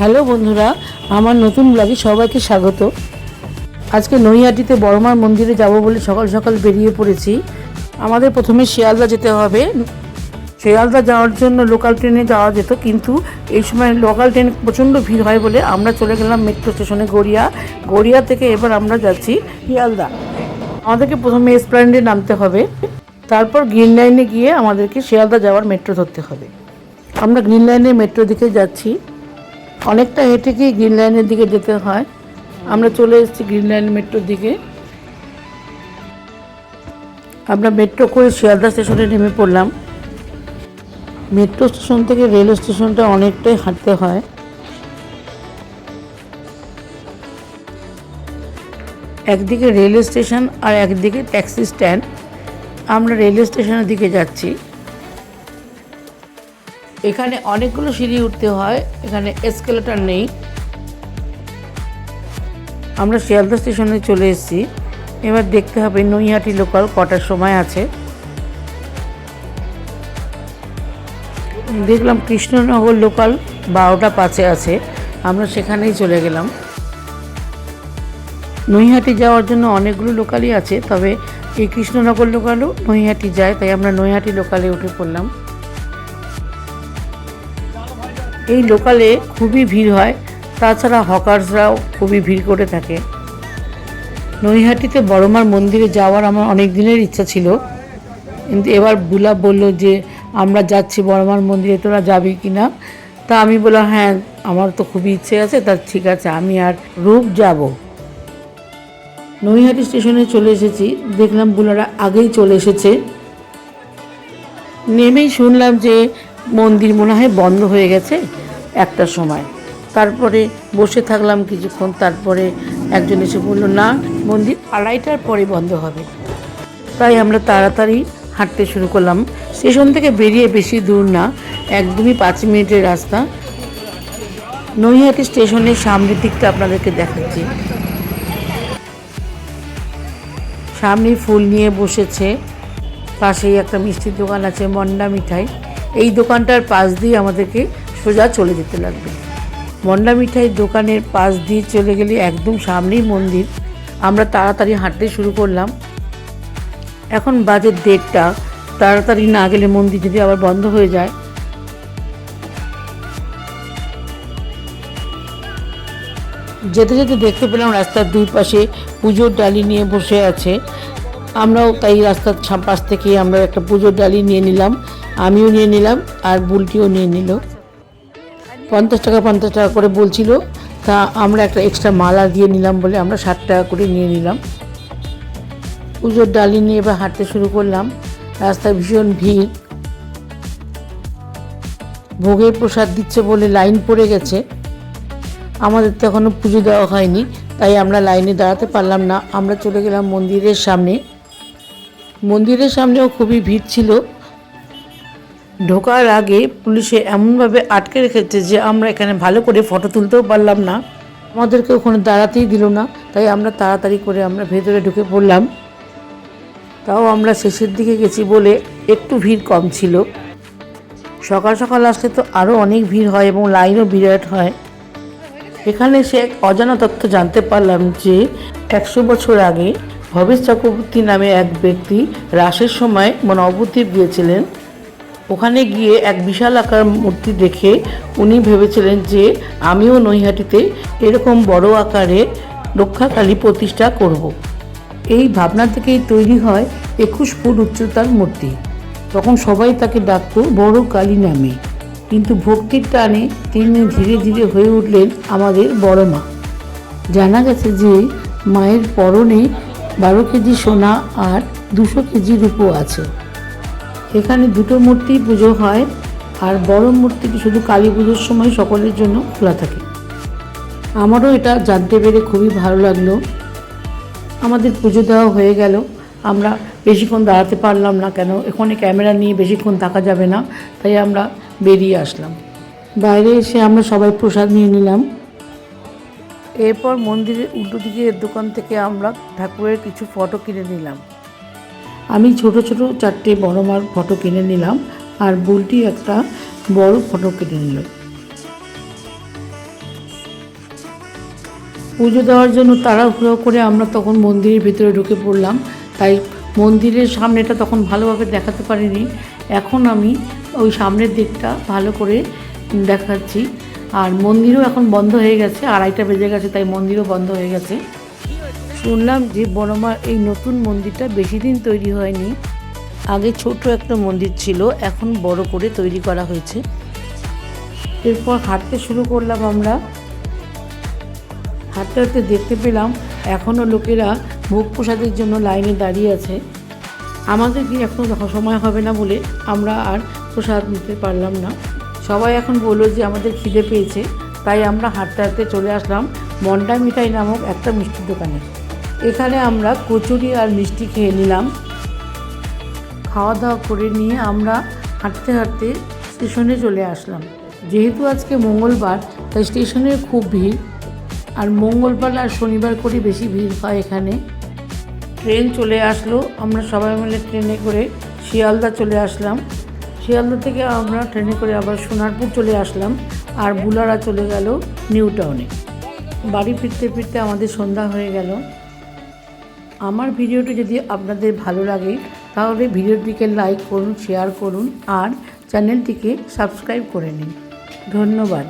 Hello বন্ধুরা, আমার নতুন ব্লগে সবাইকে স্বাগত। আজকে নৈহাটিতে বড়মার মন্দিরে যাব বলে সকাল সকাল বেরিয়ে পড়েছি। আমাদের প্রথমে শিয়ালদা যেতে হবে। শিয়ালদা যাওয়ার জন্য লোকাল ট্রেনে যাওয়া যেত, কিন্তু এই সময় লোকাল ট্রেন প্রচণ্ড ভিড় হয় বলে আমরা চলে গেলাম মেট্রো স্টেশনে গড়িয়া। গড়িয়া থেকে এবার আমরা যাচ্ছি শিয়ালদা। আমাদেরকে প্রথমে এসপ্ল্যান্ডে নামতে হবে। তারপর গ্রিন লাইনে গিয়ে আমাদেরকে শিয়ালদা যাওয়ার মেট্রো ধরতে হবে। আমরা গ্রিন লাইনে মেট্রো দিকে যাচ্ছি। অনেকটা হেঁটে গিয়ে গ্রিন লাইনের দিকে যেতে হয়। আমরা চলে এসেছি গ্রিন লাইন মেট্রোর দিকে। আমরা মেট্রো করে শিয়ালদা স্টেশনে নেমে পড়লাম। মেট্রো স্টেশন থেকে রেল স্টেশনটা অনেকটাই হাঁটতে হয়। একদিকে রেল স্টেশন আর একদিকে ট্যাক্সি স্ট্যান্ড আমরা রেল স্টেশনের দিকে যাচ্ছি। এখানে অনেকগুলো সিঁড়ি উঠতে হয়, এখানে এসকেলেটার নেই। আমরা শিয়ালদা স্টেশনে চলে এসেছি। এবার দেখতে হবে নৈহাটি লোকাল কটার সময় আছে। দেখলাম কৃষ্ণনগর লোকাল বারোটা পাঁচে আছে। আমরা সেখানেই চলে গেলাম। নৈহাটি যাওয়ার জন্য অনেকগুলো লোকালই আছে, তবে এই কৃষ্ণনগর লোকালও নৈহাটি যায়, তাই আমরা নৈহাটি লোকালে উঠে পড়লাম। এই লোকালে খুবই ভিড় হয়, তাছাড়া হকার্সরাও খুবই ভিড় করে থাকে। নৈহাটিতে বড়মার মন্দিরে যাওয়ার আমার অনেক দিনের ইচ্ছা ছিল, কিন্তু এবার বুলা বলল যে, আমরা যাচ্ছি বড়মার মন্দিরে, তোরা যাবি কি না? তা আমি বললাম হ্যাঁ আমার তো খুবই ইচ্ছে আছে, তা ঠিক আছে, আমি আর রূপ যাব। নৈহাটি স্টেশনে চলে এসেছি, দেখলাম বুলারা আগেই চলে এসেছে। নেমেই শুনলাম যে মন্দির মনে হয় বন্ধ হয়ে গেছে একটা সময়। তারপরে বসে থাকলাম কিছুক্ষণ, তারপরে একজন এসে বলল, না, মন্দির আড়াইটার পরে বন্ধ হবে। তাই আমরা তাড়াতাড়ি হাঁটতে শুরু করলাম। স্টেশন থেকে বেরিয়ে বেশি দূর না, একদমই পাঁচ মিনিটের রাস্তা। নৈহাটি স্টেশনের সামনের দিকটা আপনাদেরকে দেখাচ্ছি। সামনে ফুল নিয়ে বসেছে, পাশেই একটা মিষ্টির দোকান আছে, মন্ডা মিঠাই। এই দোকানটার পাশ দিয়ে আমাদেরকে সোজা চলে যেতে লাগবে। মন্ডা মিঠাই দোকানের পাশ দিয়ে চলে গেলে একদম সামনেই মন্দির। আমরা তাড়াতাড়ি হাঁটতে শুরু করলাম। এখন বাজে দেড়টা। তাড়াতাড়ি না গেলে মন্দির যদি আবার বন্ধ হয়ে যায়। যেতে যেতে দেখতে পেলাম রাস্তার দুই পাশে পুজোর ডালি নিয়ে বসে আছে। আমরাও তাই রাস্তার পাশ থেকে আমরা একটা পুজোর ডালি নিয়ে নিলাম। আমিও নিয়ে নিলাম আর বুলটিও নিয়ে নিল। পঞ্চাশ টাকা পঞ্চাশ টাকা করে বলছিল, তা আমরা একটা এক্সট্রা মালা দিয়ে নিলাম বলে আমরা ষাট টাকা করে নিয়ে নিলাম। পুজোর ডালি নিয়ে এবার হাঁটতে শুরু করলাম। রাস্তায় ভীষণ ভিড়। ভোগের প্রসাদ দিচ্ছে বলে লাইন পড়ে গেছে। আমাদের তো এখনও পুজো দেওয়া হয়নি, তাই আমরা লাইনে দাঁড়াতে পারলাম না। আমরা চলে গেলাম মন্দিরের সামনে। মন্দিরের সামনেও খুবই ভিড় ছিল। ঢোকার আগে পুলিশে এমনভাবে আটকে রেখেছে যে আমরা এখানে ভালো করে ফটো তুলতেও পারলাম না। আমাদেরকে ওখানে দাঁড়াতেই দিল না, তাই আমরা তাড়াতাড়ি করে আমরা ভেতরে ঢুকে পড়লাম। তাও আমরা শেষের দিকে গেছি বলে একটু ভিড় কম ছিল। সকাল সকাল আসলে তো আরও অনেক ভিড় হয় এবং লাইনও বিরাট হয়। এখানে সে এক অজানা তথ্য জানতে পারলাম যে একশো বছর আগে ভবেশ চক্রবর্তী নামে এক ব্যক্তি রাসের সময় নবদ্বীপ গিয়েছিলেন ওখানে গিয়ে এক বিশাল আকার মূর্তি দেখে উনি ভেবেছিলেন যে আমিও নৈহাটিতে এরকম বড় আকারে রক্ষাকালী প্রতিষ্ঠা করব। এই ভাবনা থেকেই তৈরি হয় একুশ ফুট উচ্চতার মূর্তি। তখন সবাই তাকে ডাকত বড় কালী নামে। কিন্তু ভক্তির টানে তিনি ধীরে ধীরে হয়ে উঠলেন আমাদের বড় মা। জানা গেছে যে মায়ের পরনে বারো কেজি সোনা আর দুশো কেজি রূপো আছে। এখানে দুটো মূর্তি পুজো হয়, আর বড় মূর্তিটি শুধু কালী পুজোর সময় সকলের জন্য খোলা থাকে। আমারও এটা জানতে পেরে খুবই ভালো লাগল। আমাদের পুজো দেওয়া হয়ে গেল। আমরা বেশিক্ষণ দাঁড়াতে পারলাম না কেন, এখানে ক্যামেরা নিয়ে বেশিক্ষণ থাকা যাবে না, তাই আমরা বেরিয়ে আসলাম। বাইরে এসে আমরা সবাই প্রসাদ নিয়ে নিলাম। এরপর মন্দিরের উল্টো দিকের দোকান থেকে আমরা ঠাকুরের কিছু ফটো কিনে নিলাম। আমি ছোট ছোট চারটে বড় মার ফটো কিনে নিলাম, আর বুলটি একটা বড় ফটো কিনে নিল। পুজো দেওয়ার জন্য তাড়াহুড়ো করে আমরা তখন মন্দিরের ভিতরে ঢুকে পড়লাম, তাই মন্দিরের সামনেটা তখন ভালোভাবে দেখাতে পারিনি। এখন আমি ওই সামনের দিকটা ভালো করে দেখাচ্ছি। আর মন্দিরও এখন বন্ধ হয়ে গেছে, আড়াইটা বেজে গেছে, তাই মন্দিরও বন্ধ হয়ে গেছে। শুনলাম যে বড়মার এই নতুন মন্দিরটা বেশি দিন তৈরি হয়নি। আগে ছোট একটা মন্দির ছিল, এখন বড় করে তৈরি করা হয়েছে। এরপর হাঁটতে শুরু করলাম আমরা। হাঁটতে হাঁটতে দেখতে পেলাম এখনও লোকেরা ভোগ প্রসাদের জন্য লাইনে দাঁড়িয়ে আছে। আমাদের কি এখন সময় হবে না বলে আমরা আর প্রসাদ নিতে পারলাম না। সবাই এখন বলল যে আমাদের খিদে পেয়েছে, তাই আমরা হাঁটতে হাঁটতে চলে আসলাম মন্ডা মিঠাই নামক একটা মিষ্টির দোকানে। এখানে আমরা কচুরি আর মিষ্টি খেয়ে নিলাম। খাওয়া দাওয়া করে নিয়ে আমরা হাঁটতে হাঁটতে স্টেশনে চলে আসলাম। যেহেতু আজকে মঙ্গলবার, তাই স্টেশনে খুব ভিড়। আর মঙ্গলবার আর শনিবার করে বেশি ভিড় হয় এখানে। ট্রেন চলে আসলো, আমরা সবাই মিলে ট্রেনে করে শিয়ালদা চলে আসলাম। শিয়ালদা থেকে আমরা ট্রেনে করে আবার সোনারপুর চলে আসলাম আর বুলারা চলে গেল নিউ টাউনে। বাড়ি ফিরতে ফিরতে আমাদের সন্ধ্যা হয়ে গেল। আমার ভিডিওটি যদি আপনাদের ভালো লাগে, তাহলে ভিডিওটিকে লাইক করুন, শেয়ার করুন আর চ্যানেলটিকে সাবস্ক্রাইব করে নিন। ধন্যবাদ।